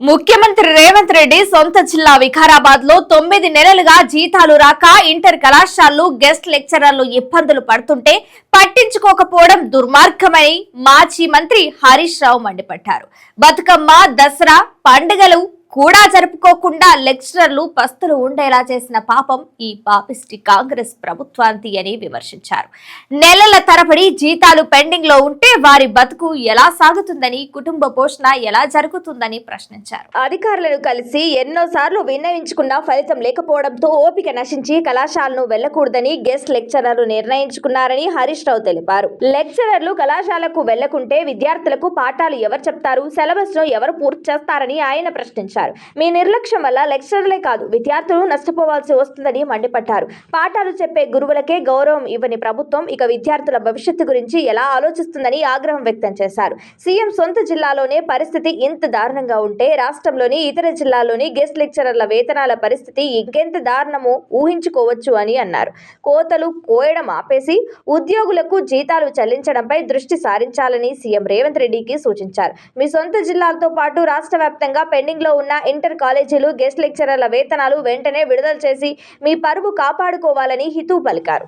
ముఖ్యమంత్రి రేవంత్ రెడ్డి సొంత జిల్లా వికారాబాద్లో తొమ్మిది నెలలుగా జీతాలు రాక ఇంటర్ కళాశాలలు గెస్ట్ లెక్చరర్లు ఇబ్బందులు పడుతుంటే పట్టించుకోకపోవడం దుర్మార్గమని మాజీ మంత్రి హరీష్ రావు మండిపడ్డారు. బతుకమ్మ దసరా పండుగలు కూడా జరుపుకోకుండా లెక్చరర్లు పస్తులు ఉండేలా చేసిన పాపం ఈ పాపిస్టి కాంగ్రెస్ ప్రభుత్వాంతి అని విమర్శించారు. నెలల తరబడి జీతాలు పెండింగ్లో ఉంటే వారి బతుకు ఎలా సాగుతుందని కుటుంబ పోషణ ఎలా జరుగుతుందని ప్రశ్నించారు. అధికారులను కలిసి ఎన్నోసార్లు విన్నవించుకున్నా ఫలితం లేకపోవడంతో ఓపిక నశించి కళాశాలను వెళ్ళకూడదని గెస్ట్ లెక్చరర్లు నిర్ణయించుకున్నారని హరీష్ రావు తెలిపారు. లెక్చరర్లు కళాశాలకు వెళ్ళకుంటే విద్యార్థులకు పాఠాలు ఎవరు చెప్తారు సిలబస్ను ఎవరు పూర్తి చేస్తారని ఆయన ప్రశ్నించారు. మీ నిర్లక్ష్యం వల్ల లెక్చరర్లే కాదు విద్యార్థులు నష్టపోవాల్సి వస్తుందని మండిపడ్డారు. పాఠాలు చెప్పే గురువులకే గౌరవం ఇవ్వని ప్రభుత్వం ఇక విద్యార్థుల భవిష్యత్తు గురించి ఎలా ఆలోచిస్తుందని ఆగ్రహం వ్యక్తం చేశారు. సీఎం సొంత జిల్లాలోనే పరిస్థితి ఇంత దారుణంగా ఉంటే రాష్ట్రంలోని ఇతర జిల్లాల్లోని గెస్ట్ లెక్చరర్ల వేతనాల పరిస్థితి ఇంకెంత దారుణమో ఊహించుకోవచ్చు అని అన్నారు. కోతలు కోయడం ఆపేసి ఉద్యోగులకు జీతాలు చెల్లించడంపై దృష్టి సారించాలని సీఎం రేవంత్ రెడ్డికి సూచించారు. మీ సొంత జిల్లాలతో పాటు రాష్ట్ర వ్యాప్తంగా పెండింగ్లో ఉన్న ఇంటర్ కాలేజీలు గెస్ట్ లెక్చరర్ల వేతనాలు వెంటనే విడుదల చేసి మీ పరువు కాపాడుకోవాలని హితవు పలికారు.